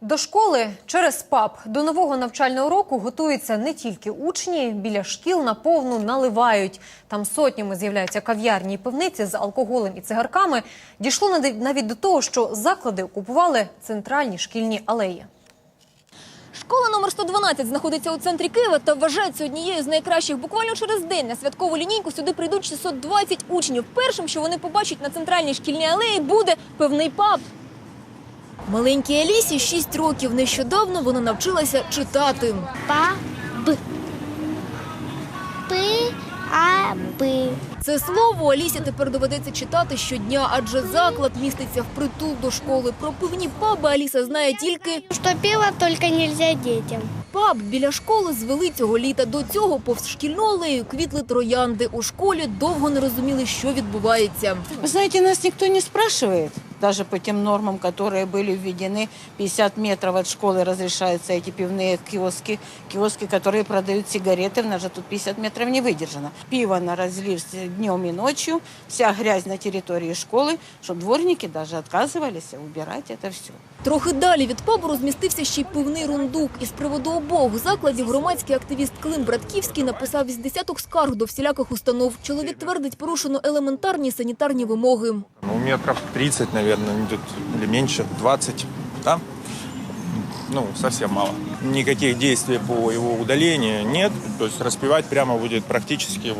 До школи через ПАП до нового навчального року готуються не тільки учні. Біля шкіл наповну наливають. Там сотнями з'являються кав'ярні і пивниці з алкоголем і цигарками. Дійшло навіть- до того, що заклади окупували центральні шкільні алеї. Школа номер 112 знаходиться у центрі Києва та вважається однією з найкращих. Буквально через день на святкову лінійку сюди прийдуть 620 учнів. Першим, що вони побачать на центральній шкільній алеї, буде певний паб. Маленькій Алісі 6 років. Нещодавно вона навчилася читати. Па б пи а би. Це слово Алісі тепер доведеться читати щодня, адже заклад міститься в притул до школи. Про пивні паби Аліса знає тільки Що пиво тільки не можна детям. Паб біля школи звели цього літа. До цього повз шкільну алею квітли троянди. У школі довго не розуміли, що відбувається. Вы знаете, нас никто не спрашивает. Даже по тем нормам, которые были введены, 50 метров от школы разрешаются эти пивные киоски, киоски, которые продают сигареты. У нас же тут 50 метров не выдержано. Пиво на разлив днем и ночью, вся грязь на территории школы, что дворники даже отказывались убирать это все. Трохи далі від пабу розмістився ще й пивний рундук. Із приводу обох закладів громадський активіст Клим Братківський написав із десяток скарг до всіляких установ. Чоловік твердить, порушено елементарні санітарні вимоги. Ну, метров 30, мабуть, идет, менше, меньше, 20, да? Ну, зовсім мало. Никаких действий по его удалению нет. То есть распивать прямо будет практически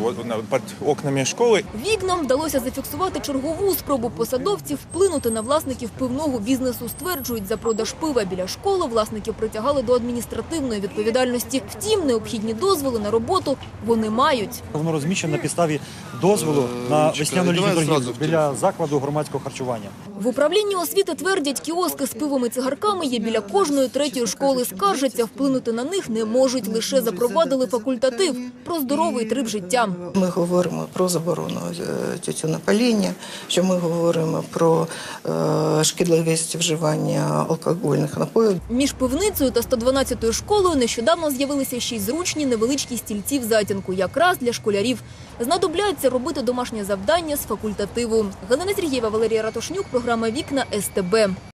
под окнами школы. Вікнам вдалося зафіксувати чергову спробу посадовців вплинути на власників пивного бізнесу. Стверджують, за продаж пива біля школи власників притягали до адміністративної відповідальності. Втім, необхідні дозволи на роботу вони мають. Воно розміщено на підставі дозволу на весняну літню торгівлю біля закладу громадського харчування. В управлінні освіти твердять, кіоски з пивом і цигарками є біля кожної третьої школи. Скаржаться, вплинути на них не можуть. Лише запровадили факультатив про здоровий трип життя. Ми говоримо про заборону е, тютюнопаління, що ми говоримо про е, шкідливість вживання алкогольних напоїв. Між пивницею та 112-ю школою нещодавно з'явилися ще й зручні невеличкі стільці в затінку, якраз для школярів. Знадобляться робити домашнє завдання з факультативу. Галина Сергієва, Валерія Ратушнюк, програма Вікна СТБ.